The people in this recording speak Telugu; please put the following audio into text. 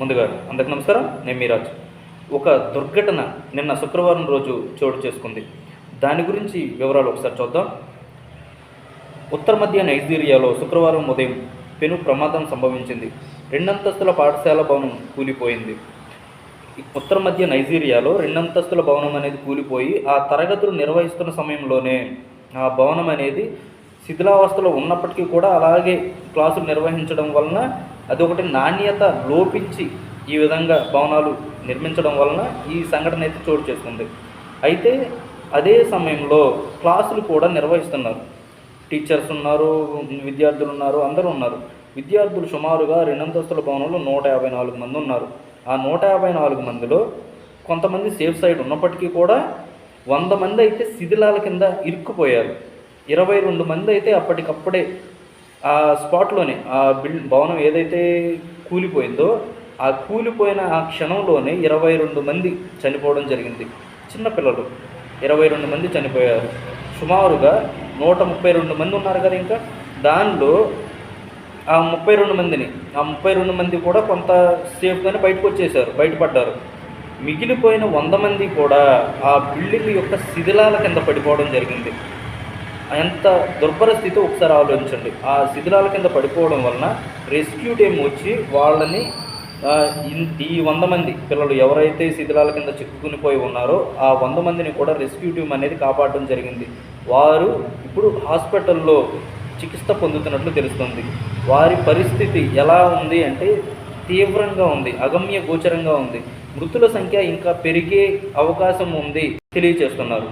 ముందుగా అందరికి నమస్కారం. నేను మీరాజ్ ఒక దుర్ఘటన నిన్న శుక్రవారం రోజు చోటు చేసుకుంది. దాని గురించి వివరాలు ఒకసారి చూద్దాం. ఉత్తర మధ్య నైజీరియాలో శుక్రవారం ఉదయం పెను ప్రమాదం సంభవించింది. రెండంతస్తుల పాఠశాల భవనం కూలిపోయింది. ఉత్తర మధ్య నైజీరియాలో రెండంతస్తుల భవనం అనేది కూలిపోయి ఆ తరగతులు నిర్వహిస్తున్న సమయంలోనే ఆ భవనం అనేది శిథిలావస్థలో ఉన్నప్పటికీ కూడా అలాగే క్లాసులు నిర్వహించడం వలన అదొకటి నాణ్యత లోపించి ఈ విధంగా భవనాలు నిర్మించడం వలన ఈ సంఘటన అయితే చోటు చేసుకుంది. అయితే అదే సమయంలో క్లాసులు కూడా నిర్వహిస్తున్నారు. టీచర్స్ ఉన్నారు విద్యార్థులు ఉన్నారు అందరూ ఉన్నారు. విద్యార్థులు సుమారుగా రెండంతస్తుల భవనంలో నూట యాభై నాలుగు మంది ఉన్నారు. ఆ నూట యాభై నాలుగు మందిలో కొంతమంది సేఫ్ సైడ్ ఉన్నప్పటికీ కూడా వంద మంది అయితే శిథిలాల కింద ఇరుక్కుపోయారు. ఇరవై రెండు మంది అయితే అప్పటికప్పుడే ఆ స్పాట్లోనే ఆ బిల్డ్ భవనం ఏదైతే కూలిపోయిందో ఆ కూలిపోయిన ఆ క్షణంలోనే ఇరవై రెండు మంది చనిపోవడం జరిగింది. చిన్నపిల్లలు ఇరవై రెండు మంది చనిపోయారు. సుమారుగా నూట ముప్పై రెండు మంది ఉన్నారు కదా ఇంకా. దానిలో ఆ ముప్పై రెండు మందిని ఆ ముప్పై రెండు మంది కూడా కొంత సేఫ్గానే బయటకు వచ్చేసారు బయటపడ్డారు. మిగిలిపోయిన వంద మంది కూడా ఆ బిల్డింగ్ యొక్క శిథిలాల కింద పడిపోవడం జరిగింది. ఎంత దుర్భర స్థితి ఒకసారి ఆలోచించండి. ఆ శిథిలాల కింద పడిపోవడం వలన రెస్క్యూ టీం వచ్చి వాళ్ళని ఈ వంద మంది పిల్లలు ఎవరైతే శిథిలాల కింద చిక్కుకునిపోయి ఉన్నారో ఆ వంద మందిని కూడా రెస్క్యూ టీం అనేది కాపాడడం జరిగింది. వారు ఇప్పుడు హాస్పిటల్లో చికిత్స పొందుతున్నట్లు తెలుస్తుంది. వారి పరిస్థితి ఎలా ఉంది అంటే తీవ్రంగా ఉంది అగమ్య గోచరంగా ఉంది. మృతుల సంఖ్య ఇంకా పెరిగే అవకాశం ఉంది తెలియచేస్తున్నారు